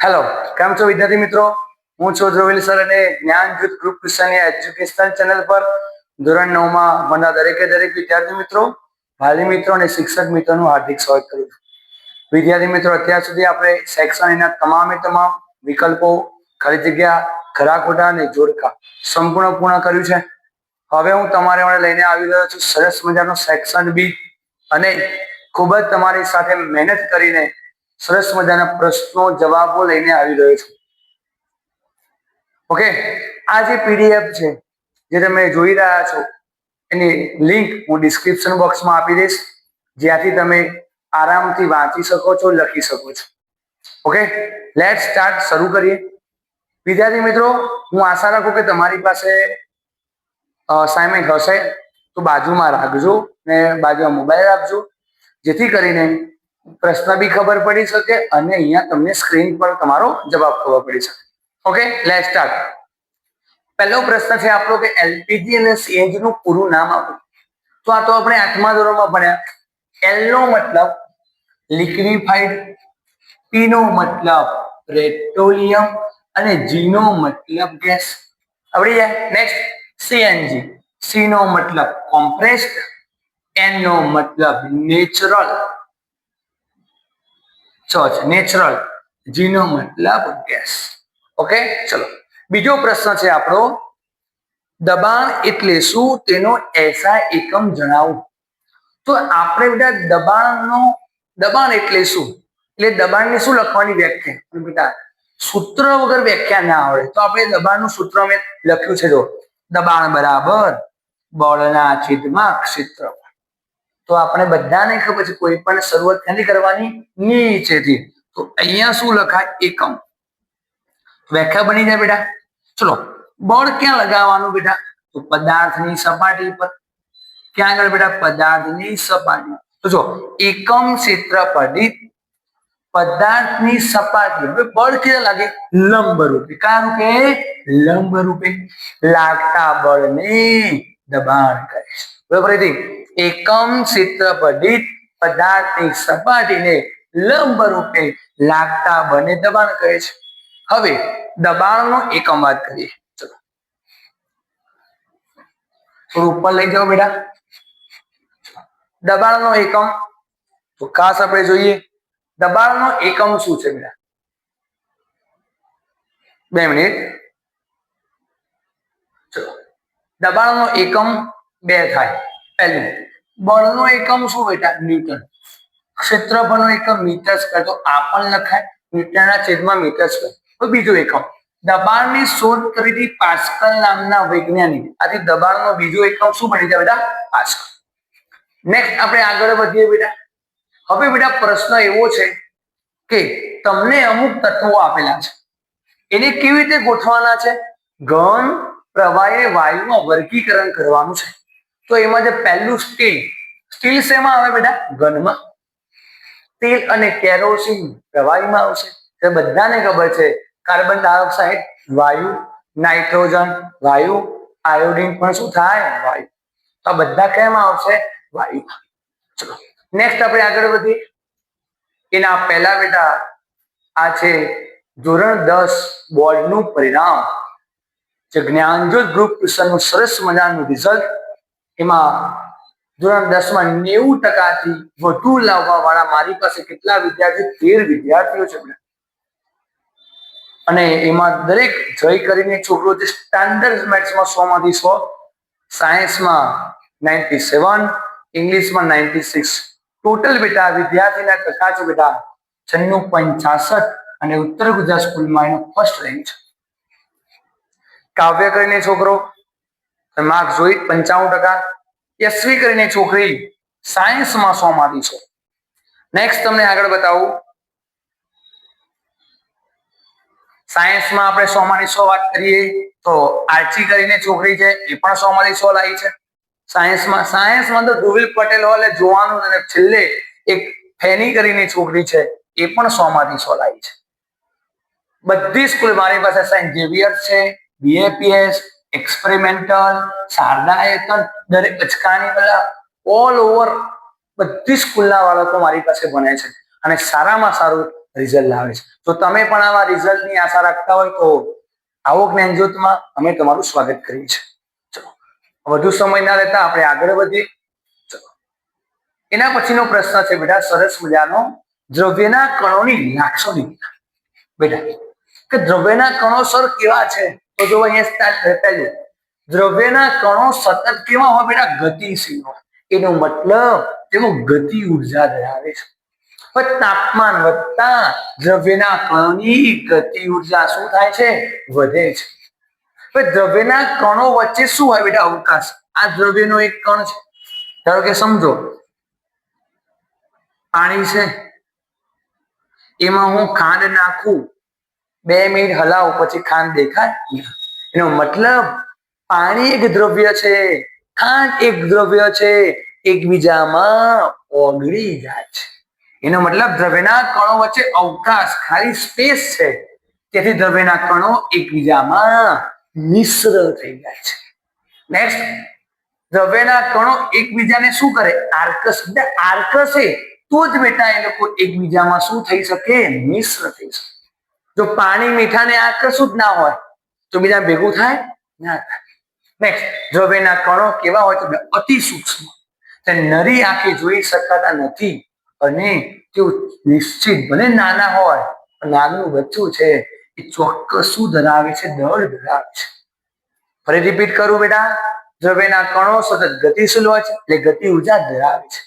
Hello કેમ છો વિદ્યાર્થી મિત્રો? હું છું ધ્રુવિલ સર અને જ્ઞાન જૂથ ગ્રુપ કિસ્સાની એજ્યુકેશનલ ચેનલ પર ધોરણ નવમાં ભણતા દરેકે દરેક વિદ્યાર્થી મિત્રો વાલી મિત્રો અને શિક્ષક મિત્રોનું હાર્દિક સ્વાગત કરું છું. વિદ્યાર્થી મિત્રો, અત્યાર સુધી આપણે સેક્શન એના તમામે તમામ વિકલ્પો, ખાલી જગ્યા ખરા ખોટા અને જોડકા સંપૂર્ણ પૂર્ણ કર્યું છે. હવે હું તમારે માટે લઈને આવી રહ્યો છું સરસ મજાનો સેક્શન બી અને ખૂબ જ તમારી સાથે મહેનત કરીને સરસ મજાના પ્રશ્નો, જવાબો લઈને આવી રહ્યો છું. ઓકે આ જે પીડીએફ છે, જે તમે જોઈ રહ્યા છો, એની લિંક હું ડિસ્ક્રિપ્શન બોક્સમાં આપી દઈશ. જ્યાંથી તમે આરામથી વાંચી શકો છો, લખી શકો છો. ઓકે લેટ સ્ટાર્ટ શરૂ કરીએ. વિદ્યાર્થી મિત્રો, હું આશા રાખું કે તમારી પાસે અસાઇનમેન્ટ હશે. તો બાજુમાં રાખજો ને બાજુમાં મોબાઈલ રાખજો. જેથી કરીને પ્રશ્ન બી ખબર પડી શકે અને અહીંયા તમને સ્ક્રીન પર તમારો જવાબ ખબર પડી શકે. ઓકે લેટ સ્ટાર્ટ પહેલો પ્રશ્ન છે આપણો કે એલપીજી અને સીએનજી નું પૂરું નામ આપો. તો આ તો આપણે આઠમા ધોરણમાં ભણ્યા. એલ નો મતલબ લિક્વિફાઈડ પી નો મતલબ પેટ્રોલિયમ અને જી નો મતલબ ગેસ આવડી જાય? નેક્સ્ટ સીએનજી સી નો મતલબ કોમ્પ્રેસ્ડ એન નો મતલબ નેચરલ છે નેચરલ જીનો મતલબ ગેસ ઓકે ચલો. બીજો પ્રશ્ન છે આપણો. દબાણ એટલે શું? તેનો એસા એકમ જણાવો. તો આપણે બધા દબાણનો, દબાણ એટલે શું? એટલે દબાણની શું લખવાની વ્યાખ્યા? બેટા સૂત્ર વગર વ્યાખ્યા ના આવડે. તો આપણે દબાણનું સૂત્ર મેં લખ્યું છે, જો. દબાણ બરાબર, બળના છેદમાં ક્ષેત્રફળ. તો આપણે બધાને ખબર છે, કોઈ પણ શરૂઆત ક્યાંથી કરવાની? નીચેથી. તો અહીંયા શું લખાય? એકમ. વ્યાખ્યા બની જાય બેટા. ચલો, બળ ક્યાં લગાવવાનું બેટા? તો પદાર્થની સપાટી પર. ક્યાં આગળ બેટા? પદાર્થની સપાટી. તો જો, એકમ ક્ષેત્રફળ દીઠ પદાર્થની સપાટી. હવે બળ ક્યાં લાગે? લંબ રૂપે કયા રૂપે? લંબ રૂપે લાગતા બળને દબાણ કહે છે. બરાબર ફરીથી એકમ ચિત્ર દીઠ પદાર્થની સપાટીને લંબ રૂપે લાગતા બને દબાણ કહે છે. હવે દબાણનો એકમ વાત કરીએ. ઉપર લઈ જાઓ બેટા. દબાણનો એકમ, તો ખાસ આપણે જોઈએ. દબાણનો એકમ શું છે બેટા? બે મિનિટ. ચલો. દબાણનો એકમ બે થાય. પહેલું બળનો એકમ શું બેટા ન્યૂટન. ક્ષેત્રફળનો એકમ મીટર સ્ક્વેર. તો આ પણ લખાય. ન્યૂટનના છેદમાં મીટર સ્ક્વેર. તો બીજો એકમ. દબાણની શોધ કરી હતી પાસ્કલ નામના વૈજ્ઞાનિક. આથી દબાણનો બીજો એકમ શું બની જાય બેટા? પાસ્કલ. નેક્સ્ટ આપણે આગળ વધીએ બેટા. હવે બેટા પ્રશ્ન એવો છે કે તમને અમુક તત્વો આપેલા છે. એને કેવી રીતે ગોઠવાના છે? ઘન પ્રવાહી વાયુમાં વર્ગીકરણ કરવાનું છે. તો એમાં જે પહેલું સ્ટીલ સ્ટીલ શેમાં આવે બેટા ઘનમાં તેલ અને કેરોસીન પ્રવાહીમાં આવશે. તે બધાને ખબર છે, કાર્બન ડાયોક્સાઇડ, વાયુ, નાઇટ્રોજન, વાયુ, આયોડિન પણ શું થાય? વાયુ. તો આ બધા કેમાં આવશે? વાયુ ચલો નેક્સ્ટ આપણે આગળ વધીએ. એના પહેલા બેટા, આ છે ધોરણ દસ બોર્ડનું પરિણામ. જે જ્ઞાનજોત ગ્રુપ ટ્યુશનનું સરસ મજાનું રિઝલ્ટ એમાં ધોરણ દસમાં નેવું ટકાથી વધુ લાવવા વાળા મારી પાસે કેટલા વિદ્યાર્થીઓ તેર વિદ્યાર્થીઓ છે અને એમાં દરેક જય કરીને છોકરો જે સ્ટાન્ડર્ડ મેથ્સમાં સો માંથી સો સાયન્સમાં નાઇન્ટી સેવન ઇંગ્લિશમાં નાઇન્ટી સિક્સ ટોટલ બેટા વિદ્યાર્થીના ટકા છે બેટા છન્નું પોઈન્ટ છાસઠ અને ઉત્તર ગુજરાત સ્કૂલમાં એનો ફર્સ્ટ રેન્ક કાવ્ય કરીને છોકરો માર્ક જોઈ પંચાવન ટકા એસવી કરીને છોકરી સાયન્સમાં સો માંથી છે. નેક્સ્ટ તમને આગળ બતાવું. સાયન્સમાં આપણે સો માંથી સો વાત કરીએ તો આર્ચી કરીને છોકરી છે, એ પણ સો માંથી સો લાવી છે. સાયન્સમાં સાયન્સમાં તો ધ્રુવિલ પટેલ વાલે જોવાનું અને છેલ્લે એક ફેની કરીને છોકરી છે, એ પણ સો માંથી સો લાવી છે. બધી સ્કૂલ મારી પાસે સાયન્સ ઝેવિયર છે બીએપીએસ એક્સપેરિમેન્ટલ શારદાયતન, દરેક અચકાની બધા ઓલ ઓવર બધી સ્કૂલના બાળકો મારી પાસે ભણે છે અને સારામાં સારું રિઝલ્ટ લાવે છે. તો તમે પણ આવા રિઝલ્ટની આશા રાખતા હોય તો આવો જ્ઞાન જ્યોતમાં અમે તમારું સ્વાગત કરીએ છીએ. ચલો, વધુ સમય ના લેતા આપણે આગળ વધીએ. ચલો, એના પછીનો પ્રશ્ન છે, બેટા, સરસ મજાનો, દ્રવ્યના કણોની લાક્ષણિકતા. બેટા, કે દ્રવ્યના કણો, સર, કેવા છે? તો જો અહીંયા પહેલું દ્રવ્યના કણો સતત કેવા હોય બેટા? ગતિશીલ હોય. એનો મતલબ તેમાં ગતિ ઊર્જા ધરાવે છે. પણ તાપમાન વધતા દ્રવ્યના કણોની ગતિ ઊર્જા શું થાય છે? વધે છે. પણ દ્રવ્યના કણો વચ્ચે શું હોય બેટા? અવકાશ. આ દ્રવ્યનો એક કણ છે. ધારો કે સમજો, પાણી છે. એમાં હું ખાંડ નાખું બે મિનિટ હલાવો, પછી ખાંડ દેખાય? એનો મતલબ, પાણી એક દ્રવ્ય છે, ખાંડ એક દ્રવ્ય છે, એકબીજામાં ઓગળી જાય છે. એનો મતલબ, દ્રવ્યના કણો વચ્ચે અવકાશ, ખાલી સ્પેસ છે. તેથી દ્રવ્યના કણો એકબીજામાં મિશ્ર થઈ જાય છે. નેક્સ્ટ દ્રવ્યના કણો એકબીજાને શું કરે? આર્કસ આર્કસે, તો જ બેટા એ લોકો એકબીજામાં શું થઈ શકે? મિશ્ર થઈ શકે. જો પાણી મીઠાને આ કશું જ ના હોય, તો બીજા ભેગું થાય ના થાય. નેક્સ્ટ દ્રવ્યના કણો કેવા હોય તો અતિ સૂક્ષ્મ. તે નરી આંખે જોઈ શકાતા નથી અને તેઓ નિશ્ચિત ભલે નાના હોય નાનું બચ્ચું છે, એ ચોક્કસ શું ધરાવે છે દળ ધરાવે છે. ફરી રિપીટ કરું બેટા દ્રવ્યના કણો સતત ગતિશીલ હોય છે, એટલે ગતિ ઊર્જા ધરાવે છે.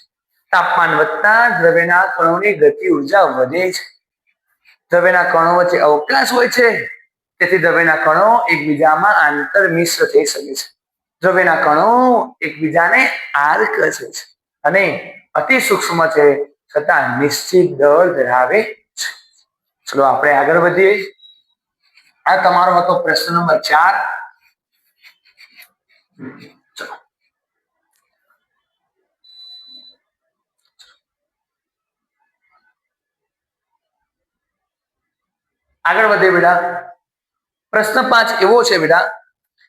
તાપમાન વધતા દ્રવ્યના કણોની ગતિ ઊર્જા વધે છે. દ્રવ્યના કણો વચ્ચે અવકાશ હોય છે. તેથી ધવેના કણો એકબીજામાં આંતર મિશ્ર થઈ શકે છે. દ્રવ્યના કણો એકબીજાને આર કરે છે અને અતિ સૂક્ષ્મ છે છતાં નિશ્ચિત દળ ધરાવે છે. ચલો આપણે આગળ વધીએ. આ તમારો હતો પ્રશ્ન નંબર ચાર. આગળ વધે બેટા. પ્રશ્ન પાંચ એવો છે બેટા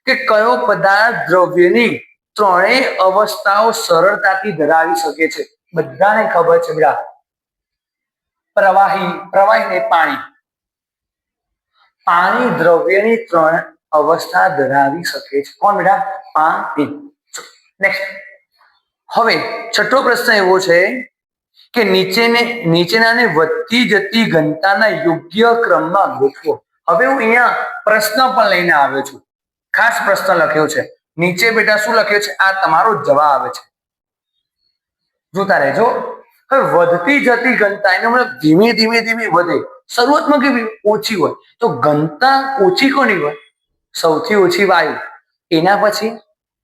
કે કયો પદાર્થ દ્રવ્યની ત્રણેય અવસ્થાઓ સરળતાથી ધરાવી શકે છે? બધાને ખબર છે બેટા. પ્રવાહી પ્રવાહી ને પાણી. પાણી દ્રવ્યની ત્રણ અવસ્થા ધરાવી શકે છે. કોણ બેટા? પાણી. નેક્સ્ટ હવે છઠ્ઠો પ્રશ્ન એવો છે કે નીચેને નીચેનાને વધતી જતી ઘનતાના યોગ્ય ક્રમમાં ગોઠવો હવે હું અહીંયા પ્રશ્ન પણ લઈને આવ્યો છું. ખાસ પ્રશ્ન લખ્યો છે. નીચે બેટા શું લખ્યો છે? આ તમારો જવાબ છે. જોતા રહેજો. હવે વધતી જતી ઘનતા એનો મતલબ ધીમે ધીમે ધીમે વધે. શરૂઆતમાં કેવી? ઓછી હોય. તો ઘનતા ઓછી કોની હોય? સૌથી ઓછી વાયુ. એના પછી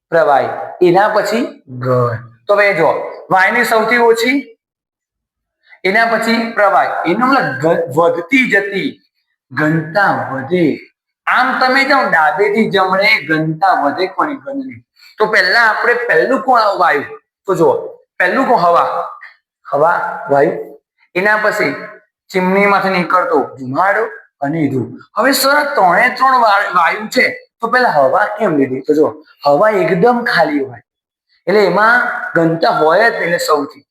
પ્રવાહી. એના પછી ઘન. તો હવે જો વાયુની સૌથી ઓછી એના પછી પ્રવાહ. એનો મતલબ વધતી જતી ઘનતા વધે. આમ તમે જાઓ, ડાબેથી જમણે ઘનતા વધે કોની ઘનની. તો પહેલા આપણે પહેલું કોણ? વાયુ? તો જુઓ, પહેલું કોણ? હવા. હવા, વાયુ. એના પછી ચીમનીમાંથી નીકળતો ધુમાડો અને ધૂળ. હવે સર ત્રણે ત્રણ વાયુ છે. તો પેલા હવા કેમ લીધી? તો જો હવા એકદમ ખાલી હોય. એટલે એમાં ઘનતા હોય જ એટલે સૌથી.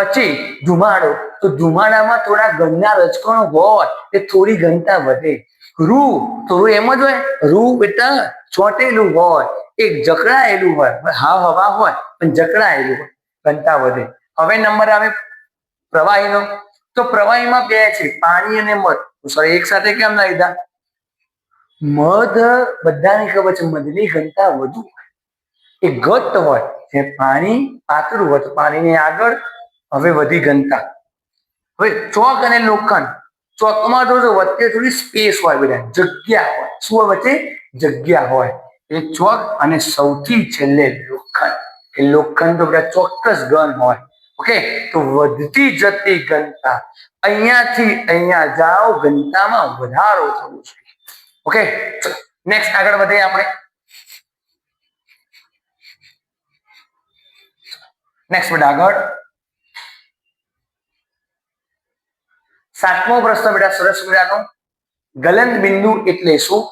પછી ધુમાડો. તો ધુમાડામાં થોડા ગંદા રજકણો હોય એ થોડી ઘનતા વધે. રૂ તો રૂ એમ જ હોય. રૂ બેટા ચોંટેલું હોય. એક જકડાયેલું હોય. હા હવા હોય, પણ જકડાયેલું હોય. ઘનતા વધે. હવે નંબર આવે પ્રવાહીનો. તો પ્રવાહીમાં બે છે, પાણી અને મધ. સોરી એક સાથે કેમ ના લીધા? મધ બધાને ખબર છે, મધની ઘનતા વધુ એ ઘટ્ટ હોય. જે પાણી પાતળું હોય. તો પાણીની આગળ હવે વધી ઘનતા. હવે ચોક અને લોખંડ, ચોકમાં તો જો વચ્ચે થોડી સ્પેસ હોય બધા જગ્યા હોય. શું હોય વચ્ચે? જગ્યા હોય. એ ચોક અને સૌથી છેલ્લે લોખંડ. કે લોખંડ તો બધા ચોક્કસ ઘન હોય. ઓકે? તો વધતી જતી ઘનતા. અહીંયાથી અહીંયા જાઓ, ઘનતામાં વધારો થવો જોઈએ. ઓકે? નેક્સ્ટ આગળ વધીએ આપણે. નેક્સ્ટ બધા આગળ. સાતમો પ્રશ્ન બેટા, સરસ મજાનો. ગલન બિંદુ એટલે શું?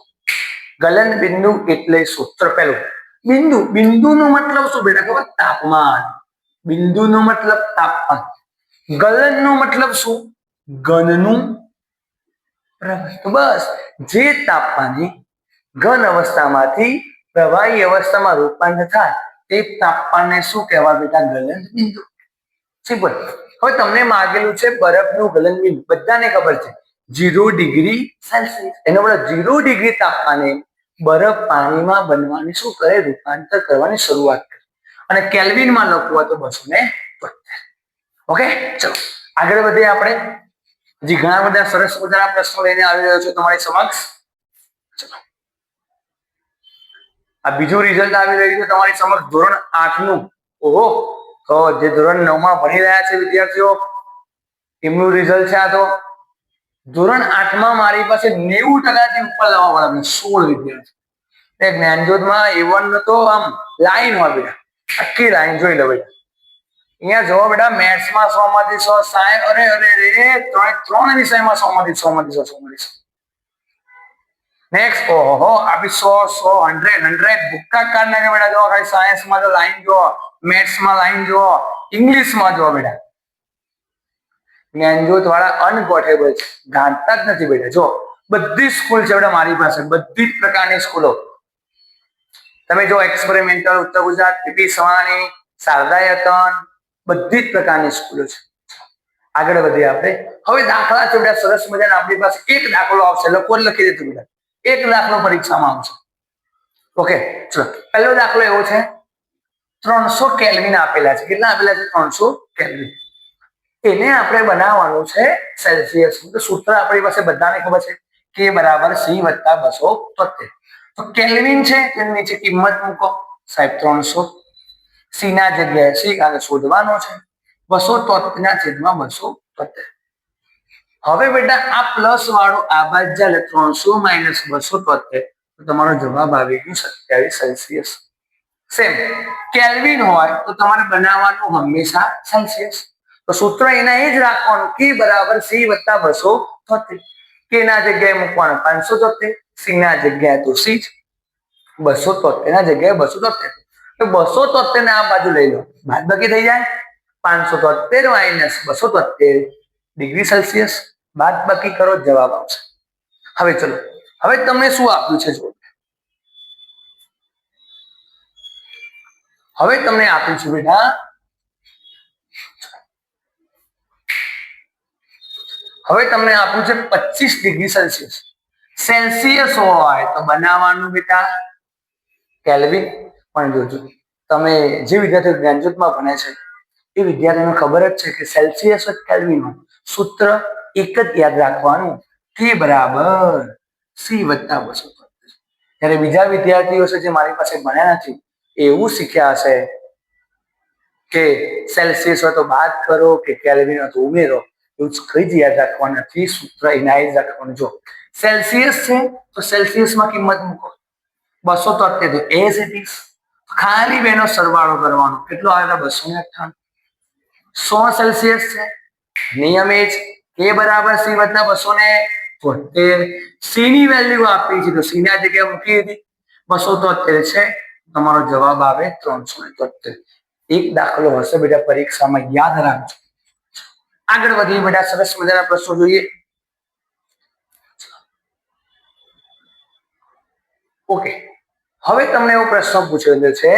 ગલન બિંદુ એટલે સૂત્ર પહેલું. બિંદુ બિંદુ નો મતલબ શું બેટા ખબર? તાપમાન. બિંદુ નો મતલબ તાપમાન. ગલન નો મતલબ શું? ઘનનું બસ, જે તાપમાને ઘન અવસ્થામાંથી પ્રવાહી અવસ્થામાં રૂપાંતર થાય, તે તાપમાનને શું કહેવાય બેટા? ગલન બિંદુ. સિમ્પલ. હવે તમને માગેલું છે બરફનું ગલન બધાને ખબર છે. Zero degree Celsius. એનો મતલબ જીરો ડિગ્રી તાપમાને બરફ પાણીમાં બનવાની શું કરે? રૂપાંતર કરવાની શરૂઆત કરે. અને કેલ્વિનમાં લખવું તો બસો ને ઓકે? ચલો. આગળ વધીએ આપણે. હજી ઘણા બધા સરસ મજાના પ્રશ્નો લઈને આવી રહ્યો છું તમારી સમક્ષ. ચલો. આ બીજું રિઝલ્ટ આવી રહ્યું છે તમારી સમક્ષ ધોરણ આઠનું ઓહો. તો જે ધોરણ નવમાં ભણી રહ્યા છે વિદ્યાર્થીઓ, એમનું રિઝલ્ટ છે આ તો. ધોરણ આઠમાં મારી પાસે નેવું ટકાથી ઉપર લાવવા વાળા સોળ વિદ્યાર્થી એ જ્ઞાનજ્યોતમાં એવન તો આમ લાઈન હોય બેટા. આખી લાઈન જોઈ લે બેટા અહીંયા જોવો બેટા મેથ્સમાં સો માંથી સો સાય અરે અરે રે ત્રણ ત્રણ વિષયમાં સો માંથી સો માંથી સો. સો માંથી સો નેક્સ્ટ ઓહો આપી સો સો હંડ્રેડ હંડ્રેડ ભૂક્કા કાઢ નાખે બેટા જોવા ખાલી સાયન્સમાં તો લાઈન જો મેથ્સમાં લાઈન જો ઇંગ્લિશમાં જો બેટા. જ્ઞાનજ્યોત વાળા અનપોર્ટેબલ છે. ગાંઠતા જ નથી બેટા. જો બધી સ્કૂલ છે બેટા મારી પાસે. બધી જ પ્રકારની સ્કૂલો. તમે જો એક્સપેરિમેન્ટલ ઉત્તર ગુજરાત પીપી સવાણી શારદાયતન બધી જ પ્રકારની સ્કૂલો છે. આગળ વધીએ આપણે. હવે દાખલા છે બેટા, સરસ મજાના. આપણી પાસે એક દાખલો આવશે. લખો લખી દેતું બેટા. એક દાખલો પરીક્ષામાં આવશે. ઓકે, ચલો. પહેલો દાખલો એવો છે. ત્રણસો કેલ્વિન આપેલા છે. કેટલા આપેલા છે? ત્રણસો કેલ્વિન એને આપણે બનાવવાનું છે સેલ્સિયસ સૂત્ર આપણી પાસે બધાને ખબર છે? કે બરાબર સી વત્તા બસો તોતેર. તો કેલ્વિન છે, તેની નીચે કિંમત મૂકો. સાહેબ, ત્રણસો. સી ના જગ્યાએ સી કાલે શોધવાનો છે. બસો તોતેર ના છેદમાં બસો તોતેર. હવે બેટા, આ પ્લસ વાળો આ બાદ ત્રણસો માઇનસ બસો તોતેર. તો તમારો જવાબ આવી ગયો સત્યાવીસ સેલ્સિયસ સેમ કેલ્વિન હોય તો તમારે બનાવવાનું હંમેશા સેલ્સિયસ તો સૂત્ર એના એ જ રાખવાનું કે બરાબર સી વત્તા બસો તોતેર. કે ના જગ્યાએ મૂકવાનું? પાંચસો તોતેર. સી ના જગ્યાએ તો સી જ. બસો તોતેર. ના જગ્યાએ બસો તોતેર. તો બસો તોતેર ને આ બાજુ લઈ લો. બાદ બાકી થઈ જાય. પાંચસો તોતેર માઇનસ બસો તોતેર ડિગ્રી સેલ્સિયસ. બાદ બાકી કરો, જવાબ આવશે. હવે ચલો. હવે તમને શું આપ્યું છે જો હવે તમને આપ્યું છે બેટા. હવે તમને આપ્યું છે પચીસ ડિગ્રી સેલ્સિયસ. સેલ્સિયસ હોય તો બનાવવાનું બેટા. કેલ્વિન. પણ જોજો તમે જે વિદ્યાર્થીઓ જ્ઞાનજ્યોતમાં ભણે છે, એ વિદ્યાર્થીઓને ખબર જ છે કે સેલ્સિયસ જ કેલ્વિન સૂત્ર એક જ યાદ રાખવાનું. કે બરાબર. સી વત્તા બસો ત્યારે બીજા વિદ્યાર્થીઓ છે જે મારી પાસે ભણ્યા નથી એવું શીખ્યા હશે કે સેલ્સિયસ હોય તો બાદ કરો કે કેલ્વિન હોય તો ઉમેરો. એવું કઈ જ યાદ રાખવાનું નથી, સૂત્ર એના જ રાખવાનું. જો સેલ્સિયસ છે, તો સેલ્સિયસમાં કિંમત મૂકો. બસો તોતેર તો એઝ ઇટ ખાલી બેનો સરવાળો કરવાનો. કેટલો આવેલા બસો ને અઠ્ઠાણું. સો સેલ્સિયસ છે. નિયમ એ જ. કે બરાબર સી વત્તા બસો ને તોતેર. સી ની વેલ્યુ આપી છે તો સી ના જગ્યાએ મૂકી દીધી. બસો તોતેર છે. તમારો જવાબ આવે ત્રણસો તોતેર એક દાખલો હશે બેટા પરીક્ષામાં યાદ રાખજો. આગળ વધીએ બેટા, સરસ મજાના પ્રશ્નો જોઈએ. ઓકે હવે તમને એવો પ્રશ્ન પૂછેલો છે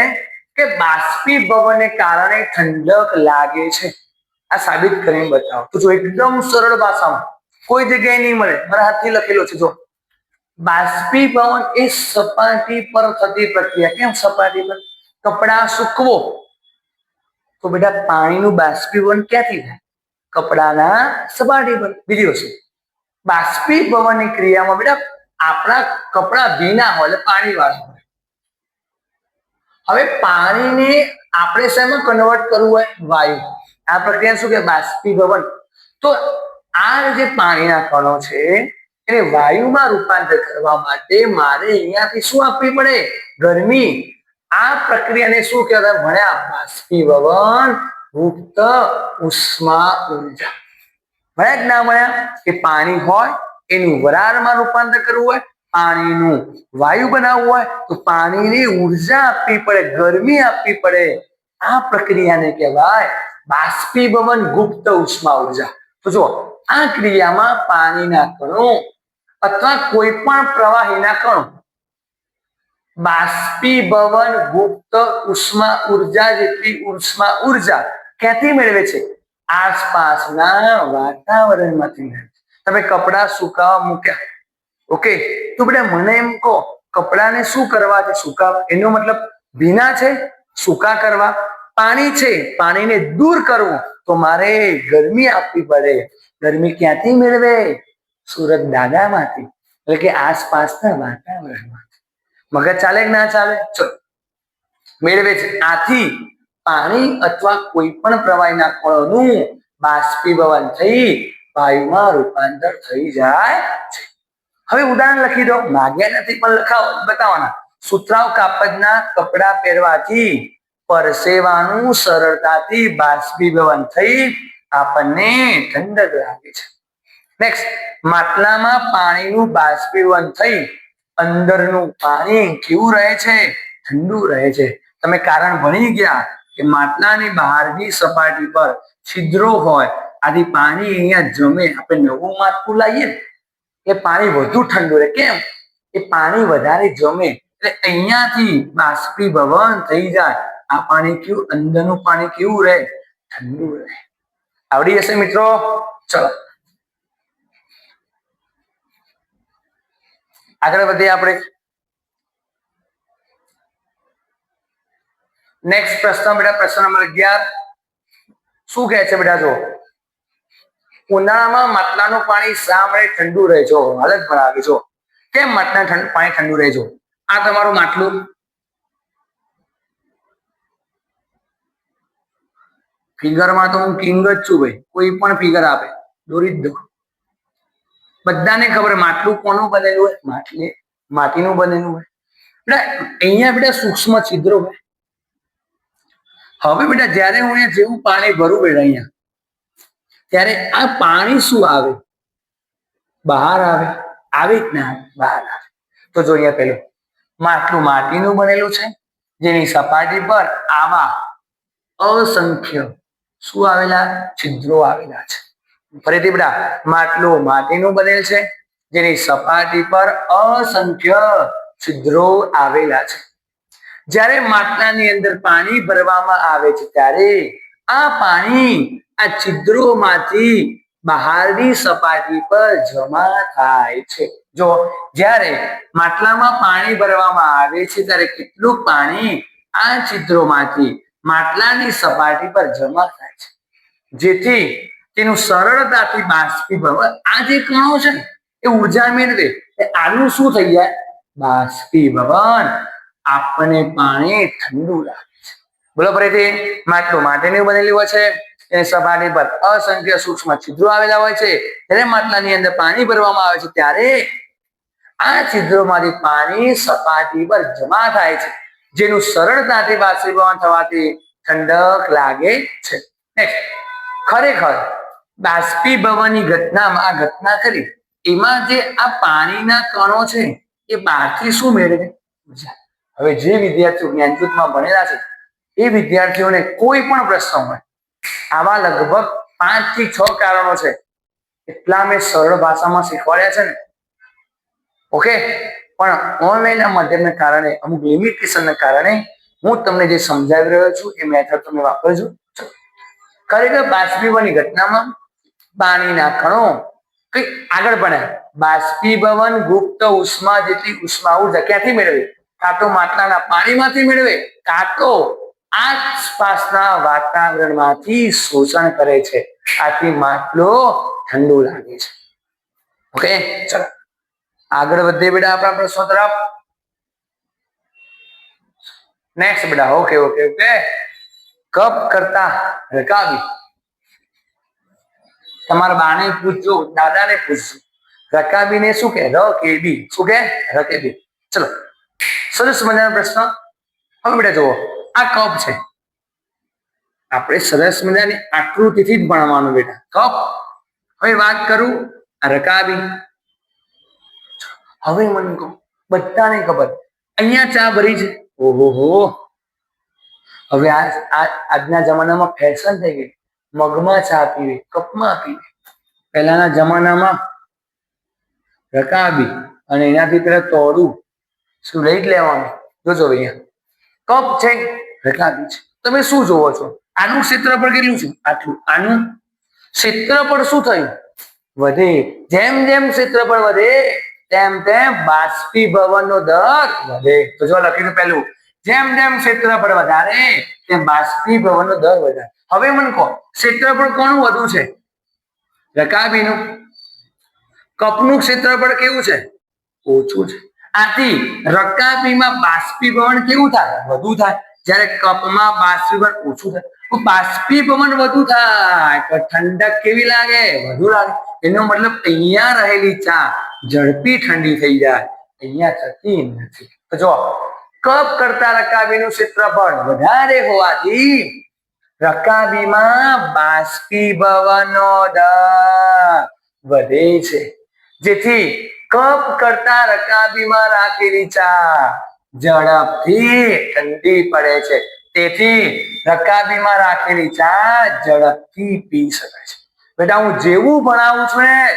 કે બાષ્પીભવનને કારણે ઠંડક લાગે છે. આ સાબિત કરીને બતાવો. તો જો એકદમ સરળ ભાષામાં કોઈ જગ્યાએ નહીં મળે, મારા હાથથી લખેલો છે જો. બાષ્પીભવન એ સપાટી પર થતી પ્રક્રિયા. કેમ સપાટી પર? કપડા સૂકવો. તો બેટા પાણીનું બાષ્પીભવન ક્યાંથી થાય? કપડાના સપાટી પર. બીજી વસ્તુ. બાષ્પીભવનની ક્રિયામાં બેટા આપણા કપડા ભીના હોય એટલે પાણી વાળા હોય. હવે પાણીને આપણે શેમાં કન્વર્ટ કરવું હોય? વાયુ. આ પ્રક્રિયા શું કે? બાષ્પીભવન તો આ જે પાણીના કણો છે એને વાયુમાં રૂપાંતર કરવા માટે મારે અહીંયાથી શું આપવી પડે? ગરમી. આ પ્રક્રિયાને શું કહેવાય? ભણ્યા બાષ્પીભવન ગુપ્ત ઉષ્મા ઊર્જા. ભણ્યા જ ના ભણ્યા? કે પાણી હોય, એનું વરાળમાં રૂપાંતર કરવું હોય, પાણીનું વાયુ બનાવવું હોય, તો પાણીની ઊર્જા આપવી પડે, ગરમી આપવી પડે. આ પ્રક્રિયાને કહેવાય બાષ્પીભવન ગુપ્ત ઉષ્મા ઊર્જા. તો જો આ ક્રિયામાં પાણીના કણો અથવા કોઈ પણ પ્રવાહીના કણો. બાષ્પીભવન, ગુપ્ત ઉષ્મા ઊર્જા જેટલી ઉષ્મા ઊર્જા ક્યાંથી મેળવે છે? આસપાસના વાતાવરણમાંથી તમે કપડા સુકાવા મૂક્યા. ઓકે? તો બધા મને એમ કહો, કપડાને શું કરવા છે સુકા એનો મતલબ ભીના છે? સૂકા કરવા? પાણી છે? પાણીને દૂર કરવું? તો મારે ગરમી આપવી પડે. ગરમી ક્યાંથી મેળવે? સુરત દાદામાંથી, એટલે કે આસપાસના વાતાવરણમાં મગજ ચાલે કે ના ચાલે? ચલો. મેળવે છે. આથી પાણી અથવા કોઈ પણ પ્રવાહીના કણોનું બાષ્પીભવન થઈ વાયુમાં રૂપાંતર થઈ જાય છે. હવે ઉદાહરણ લખી દો. માગ્યા નથી પણ લખાવો. બતાવવાના. સુતરાવ કાપડના કપડા પહેરવાથી પરસેવાનું સરળતાથી બાષ્પીભવન થઈ આપણને ઠંડક લાગે છે. નેક્સ્ટ માટલામાં પાણીનું બાષ્પીભવન થઈ અંદરનું પાણી કેવું રહે છે? ઠંડુ રહે છે. તમે કારણ ભણી ગયા કે માટલાની બહારની સપાટી પર છિદ્રો હોય, આથી પાણી અહીંયા જમે. આપણે નવું માટલું લાવીએ એ પાણી વધુ ઠંડુ રહે. કેમ? એ પાણી વધારે જમે. એટલે અહીંયાથી બાષ્પીભવન થઈ જાય. આ પાણી કેવું? અંદરનું પાણી કેવું રહે? ઠંડુ રહે. આવડી જશે મિત્રો? ચલો. આગળ વધીએ આપણે. નેક્સ્ટ પ્રશ્ન બેટા, પ્રશ્ન નંબર અગિયાર. શું કહે છે બેટા જો ઉનાળામાં માટલાનું પાણી શા માટે ઠંડુ રહે છો? હાલત ભણાવી છો. કેમ માટલા પાણી ઠંડુ રહે છો? આ તમારું માટલું. ફિગરમાં તો હું કિંગ જ છું ભાઈ. કોઈ પણ ફિગર આપે. દોરી જ દો બધાને ખબર માટલું કોનું બનેલું હોય? માટલે, માટીનું બનેલું હોય? બેટા, અહીંયા બેટા સૂક્ષ્મ છિદ્રો હોય. હવે બેટા, જ્યારે હું અહીંયા જેવું પાણી ભરું બેટા અહીંયા, ત્યારે આ પાણી શું આવે? બહાર આવે? આવે જ ના બહાર આવે. તો જો અહીંયા પેલું, માટલું માટીનું બનેલું છે, જેની સપાટી પર આવા અસંખ્ય શું આવેલા? છિદ્રો આવેલા છે. ફરીથી બેટા માટલું માટીનું બનેલ છે, જેની સપાટી પર અસંખ્ય છિદ્રો આવેલા છે. જ્યારે માટલાની અંદર પાણી ભરવામાં આવે છે, ત્યારે આ પાણી આ છિદ્રોમાંથી બહારની સપાટી પર જમા થાય છે. જો જ્યારે માટલામાં પાણી ભરવામાં આવે છે, ત્યારે કેટલું પાણી આ છિદ્રોમાંથી માટલાની સપાટી પર જમા થાય છે? જેથી તેનું સરળતાથી બાષ્પીભવન આ કણો છે, એ ઊર્જા મેળવે. આનું શું થઈ જાય? બાષ્પીભવન. આપણને પાણી ઠંડુ લાગે છે. બોલો ફરીથી, માટલું માટીનું બનેલું હોય છે. એની સપાટી પર અસંખ્ય સૂક્ષ્મ છિદ્રો આવેલા હોય છે. ત્યારે માટલાની અંદર પાણી ભરવામાં આવે છે, ત્યારે આ છિદ્રોમાંથી પાણી સપાટી પર જમા થાય છે. જેનું સરળતાથી બાષ્પીભવન થવાથી ઠંડક લાગે છે. ખરેખર બાષ્પીભવનની ઘટનામાં આ ઘટના કરી. એમાં જે આ પાણીના કણો છે, એ બહારથી શું મેળવે? હવે જે વિદ્યાર્થીઓ જ્ઞાનજૂથમાં ભણેલા છે, એ વિદ્યાર્થીઓને કોઈ પણ પ્રશ્ન હોય, આવા લગભગ પાંચથી છ કારણો છે, એટલા મેં સરળ ભાષામાં શીખવાડ્યા છે ને. ઓકે? પણ ઓનલાઈન માધ્યમને કારણે, અમુક લિમિટેશનને કારણે, હું તમને જે સમજાવી રહ્યો છું, એ મેથડ તમે વાપરજો. ખરેખર બાષ્પીભવનની ઘટનામાં પાણીના કણો કઈ આગળ ભણે બાષ્પીભવન ગુપ્ત ઉષ્મા જેટલી ઉષ્મા ઊર્જા ક્યાંથી મેળવે? કાં તો માટલાના પાણીમાંથી મેળવે. કાં તો આસપાસના વાતાવરણમાંથી શોષણ કરે છે. આથી માટલો ઠંડુ લાગે છે. ઓકે, ચલો. આગળ વધીએ બેટા આપણા પ્રશ્નો તરફ. નેક્સ્ટ બેટા, ઓકે ઓકે ઓકે. કપ કરતા રકાબી. તમારા બાને પૂછજો, દાદાને પૂછજો. રકાબીને શું કે ર કે બી શું કે ર કે બી ચલો. સરસ મજાનો પ્રશ્ન. હવે બેટા જુઓ, આ કપ છે. આપણે સરસ મજાની આકૃતિથી જ ભણવાનું બેટા. કપ. હવે વાત કરું આ રકાબી. હવે મને કહો, બધાને ખબર. અહીંયા ચા ભરી છે. ઓહો હવે આ- આજના જમાનામાં ફેશન થઈ ગઈ. મગમાં ચા પીવે, કપમાં પીવે. પહેલાના જમાનામાં રકાબી અને એનાથી પેલા તોડું શું લઈ જ લેવાનું? જોજો અહીંયા. કપ છે, રકાબી છે. તમે શું જોવો છો? આનું ક્ષેત્રફળ કેટલું છે? આટલું. આનું ક્ષેત્રફળ શું થયું? વધે. જેમ જેમ ક્ષેત્રફળ વધે, તેમ તેમ બાષ્પીભવનનો દર વધે. તો જો લખીશું પહેલું. જેમ જેમ ક્ષેત્રફળ વધારે, તેમ બાષ્પીભવનનો દર વધારે. હવે મને કહો, ક્ષેત્રફળ કોનું વધુ છે? રકાબીનું. કપનું ક્ષેત્રફળ કેવું છે? ઓછું છે. આથી રકાબીમાં બાષ્પીભવન કેવું થાય? વધુ થાય. જ્યારે કપમાં બાષ્પીભવન ઓછું થાય. તો બાષ્પીભવન વધુ થાય. તો ઠંડક કેવી લાગે? વધુ લાગે. એનો મતલબ અહીંયા રહેલી ચા ઝડપી ઠંડી થઈ જાય. અહીંયા થતી નથી. જો કપ કરતા રકાબીનું ક્ષેત્રફળ વધારે હોવાથી રકાબીમાં બાષ્પીભવનનો દર વધે છે. જેથી કપ કરતા રકાબીમાં રાખેલી ચા ઝડપથી ઠંડી પડે છે. તેથી રકાબીમાં રાખેલી ચા ઝડપથી પી શકાય છે. બેટા, હું જેવું ભણાવું છું ને